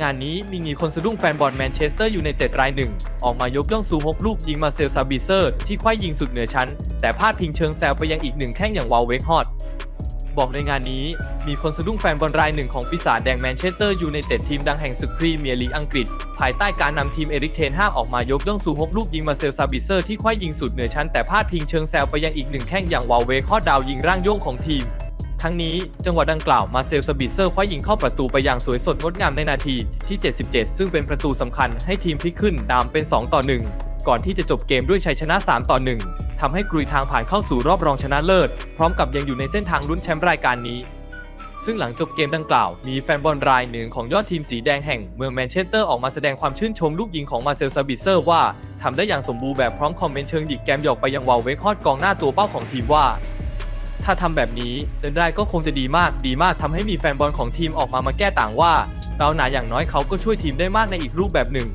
งานนี้มีมีคนสะดุ้งแฟนบอลแมนเชสเตอร์ยูไนเต็ดรายหนึ่ง ออกมายกย่องซูฮกลูกยิงมาเซลซาบิเซอร์ ที่คว้ายิงสุดเหนือชั้น แต่พลาดพิงเชิงแซวไปยังอีกหนึ่งแข้งอย่างวาลเวกฮอตบอกในงานนี้มีคนสะดุ้งแฟนบอลรายหนึ่งของปีศาจแดงแมนเชสเตอร์ยูไนเต็ดทีมดังแห่งศึกพรีเมียร์ลีกอังกฤษ ภายใต้การนำทีมเอริกเทนห้าออกมายกย่องซูฮกลูกยิงมาเซลซาบิเซอร์ที่คว้ายิงสุดเหนือชั้นแต่พลาดพิงเชิงแซวไปยังอีกหนึ่งแข้งอย่างวาลเวกฮอตดาวยิงร่างโยงของทีม ทั้งนี้จังหวะดังกล่าวมาเซลสบิเซอร์คว้ายิงเข้าประตูไปอย่างสวยสดงดงามในนาทีที่ 77 ซึ่งเป็นประตูสำคัญให้ทีมพลิกขึ้นตามเป็น 2 ต่อ 1 ก่อนที่จะจบเกมด้วยชัยชนะ 3 ต่อ 1ทำให้กรุยทางผ่านเข้าสู่รอบรองชนะเลิศ พร้อมกับยังอยู่ในเส้นทางลุ้นแชมป์รายการนี้ ซึ่งหลังจบเกมดังกล่าว มีแฟนบอลรายหนึ่งของยอดทีมสีแดงแห่งเมืองแมนเชสเตอร์ออกมาแสดงความชื่นชมลูกยิงของมาเซลซาบิเซอร์ว่าทำได้อย่างสมบูรณ์แบบพร้อมคอมเมนต์เชิงหยิกแกมหยอกไปยังวาลเวคฮอดกองหน้าตัวเป้าของทีมว่า ถ้าทำแบบนี้เดินได้ก็คงจะดีมากดีมากทำให้มีแฟนบอลของทีมออกมามาแก้ต่างว่าเราหนาอย่างน้อยเขาก็ช่วยทีมได้มากในอีกรูปแบบหนึ่ง